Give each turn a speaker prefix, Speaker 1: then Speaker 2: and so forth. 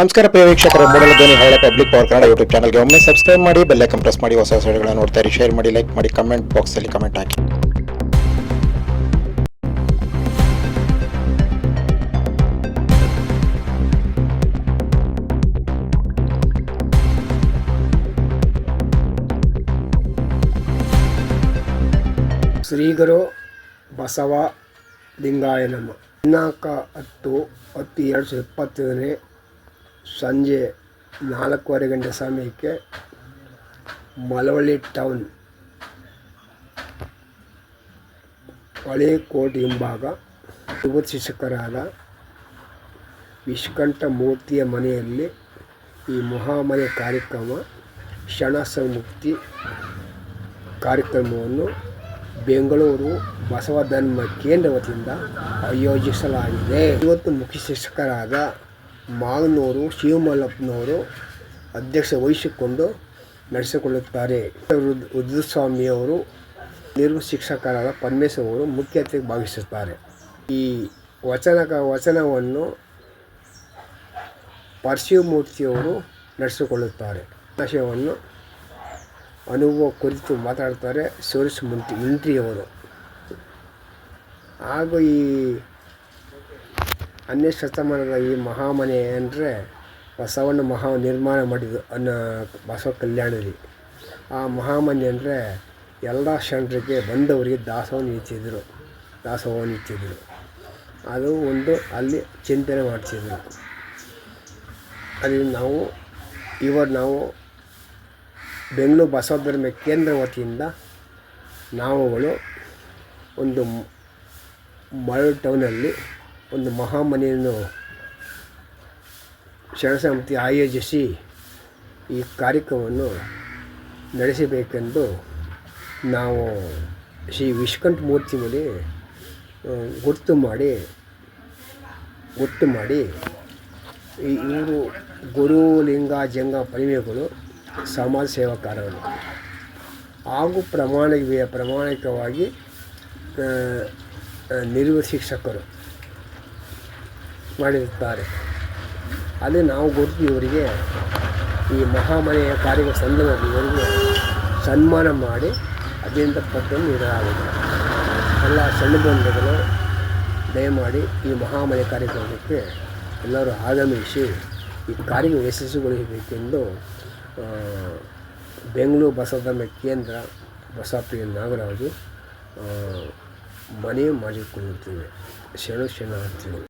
Speaker 1: ನಮಸ್ಕಾರ ಪ್ರಿಯ ವೀಕ್ಷಕರೇ, ಮೂಡಲ ಧ್ವನಿ ಹಳೆ ಪಬ್ಲಿಕ್ ಪವರ್ ಕನ್ನಡ ಯೂಟ್ಯೂಬ್ ಚಾನಲ್ಗೆ ಒಮ್ಮೆ ಸಬ್ಸ್ಕ್ರೈಬ್ ಮಾಡಿ ಬೆಲ್ ಐಕನ್ ಪ್ರೆಸ್ ಮಾಡಿ, ಹೊಸ ಹೊಸ ನೋಡ್ತಾರೆ ಶೇರ್ ಮಾಡಿ ಲೈಕ್ ಮಾಡಿ ಕಮೆಂಟ್ ಬಾಕ್ಸಲ್ಲಿ ಕಮೆಂಟ್ ಹಾಕಿ.
Speaker 2: ಶ್ರೀಗರು ಬಸವ ಲಿಂಗಾಯ ನಮ ದಿನಾಂಕ ಹತ್ತು ಹತ್ತು, ಎರಡು ಸಾವಿರದ ಇಪ್ಪತ್ತನೇ ಸಂಜೆ ನಾಲ್ಕೂವರೆ ಗಂಟೆ ಸಮಯಕ್ಕೆ ಮಲವಳ್ಳಿ ಟೌನ್. ಹಳೆ ಕೋಟೆ ಹಿಂಭಾಗ. ಯುವ ಶಿಕ್ಷಕರಾದ ವಿಷ್ಕಂಠ ಮೂರ್ತಿಯ ಮನೆಯಲ್ಲಿ ಈ ಮಹಾಮನೆ ಕಾರ್ಯಕ್ರಮ ಕ್ಷಣ ಸಂಮುಕ್ತಿ ಕಾರ್ಯಕ್ರಮವನ್ನು ಬೆಂಗಳೂರು ಬಸವ ಧರ್ಮ ಕೇಂದ್ರ ವತಿಯಿಂದ ಆಯೋಜಿಸಲಾಗಿದೆ. ಇವತ್ತು ಮುಖ್ಯ ಶಿಕ್ಷಕರಾದ ಮಾಗನೂರು, ಶಿವಮಲ್ಲಪ್ಪನವರು ಅಧ್ಯಕ್ಷ ವಹಿಸಿಕೊಂಡು ನಡೆಸಿಕೊಳ್ಳುತ್ತಾರೆ. ರುದ್- ರುದ್ರಸ್ವಾಮಿಯವರು ನಿರ್ವ ಶಿಕ್ಷಕರಾದ ಪರಮೇಶ್ವರ್ ಅವರು ಮುಖ್ಯ ಅತಿಥಿ ಭಾವಿಸುತ್ತಾರೆ ಈ ವಚನಕ, ವಚನವನ್ನು ಪರಶಿವಮೂರ್ತಿಯವರು ನಡೆಸಿಕೊಳ್ಳುತ್ತಾರೆ. ವಿಷಯವನ್ನು ಅನುಭವ ಕುರಿತು ಮಾತಾಡ್ತಾರೆ ಸುರೇಶ್ ಮುಂತಿ ಮಿಂಟ್ರಿಯವರು ಹಾಗೂ ಈ ಹನ್ನೆರಡು ಶತಮಾನದ ಈ ಮಹಾಮನೆ ಅಂದರೆ ಬಸವಣ್ಣ ಮಹಾ ನಿರ್ಮಾಣ ಮಾಡಿದ್ದು, ಅನ್ನೋ ಬಸವ ಕಲ್ಯಾಣದಲ್ಲಿ. ಆ ಮಹಾಮನೆ ಅಂದರೆ ಎಲ್ಲ ಶರಣರಿಗೆ ಬಂದವರಿಗೆ ದಾಸವನ್ನು ಇಚ್ಚಿದ್ರು ದಾಸೋಹವನ್ನು ಇಚ್ಚಿದ್ರು ಅದು ಒಂದು ಅಲ್ಲಿ ಚಿಂತನೆ ಮಾಡ್ತಿದ್ರು ಅಲ್ಲಿ ನಾವು ಇವರು ನಾವು ಬೆಂಗಳೂರು ಬಸವಧರ್ಮ ಕೇಂದ್ರ ವತಿಯಿಂದ ನಾವುಗಳು ಒಂದು ಮರಳು ಟೌನಲ್ಲಿ ಒಂದು ಮಹಾಮನೆಯನ್ನು ಶರಣಸಮಿತಿ ಆಯೋಜಿಸಿ ಈ ಕಾರ್ಯಕ್ರಮವನ್ನು ನಡೆಸಬೇಕೆಂದು ನಾವು ಶ್ರೀ ವಿಶ್ವಕಂಠ ಮೂರ್ತಿ ಮೇಲೆ ಗುರ್ತು ಮಾಡಿ ಗುರ್ತು ಮಾಡಿ ಈ ಇವರು ಗುರುಲಿಂಗ ಜಂಗ, ಪರಿಮೆಗಳು ಸಮಾಜ ಸೇವಕರವರು. ಹಾಗೂ ಪ್ರಮಾಣಿಕ, ಪ್ರಮಾಣಿಕವಾಗಿ ನಿರ್ವ ಶಿಕ್ಷಕರು ಮಾಡಿರುತ್ತಾರೆ. ಅದೇ ನಾವು ಗುರುತು ಇವರಿಗೆ ಈ ಮಹಾಮನೆಯ ಕಾರ್ಯ ಸಂದರ್ಭದಲ್ಲಿ ಸನ್ಮಾನ ಮಾಡಿ ಅದರಿಂದ ಪತ್ರವನ್ನು ನೀಡಲಾಗಿದೆ ಎಲ್ಲ ಸಣ್ಣ ಬಂಧುಗಳು ದಯಮಾಡಿ ಈ ಮಹಾಮನೆ ಕಾರ್ಯಕ್ರಮಕ್ಕೆ ಎಲ್ಲರೂ ಆಗಮಿಸಿ ಈ ಕಾರ್ಯ ಯಶಸ್ಸುಗೊಳಿಸಬೇಕೆಂದು ಬೆಂಗಳೂರು ಬಸವಧರ್ಮ ಕೇಂದ್ರ ಬಸಪ್ರಿಯ ನಾಗರಾಜು ಮನೆ ಮಾಡಿಕೊಳ್ಳುತ್ತೇವೆ. ಶರಣು ಶರಣಾರ್ಥಿಗಳು.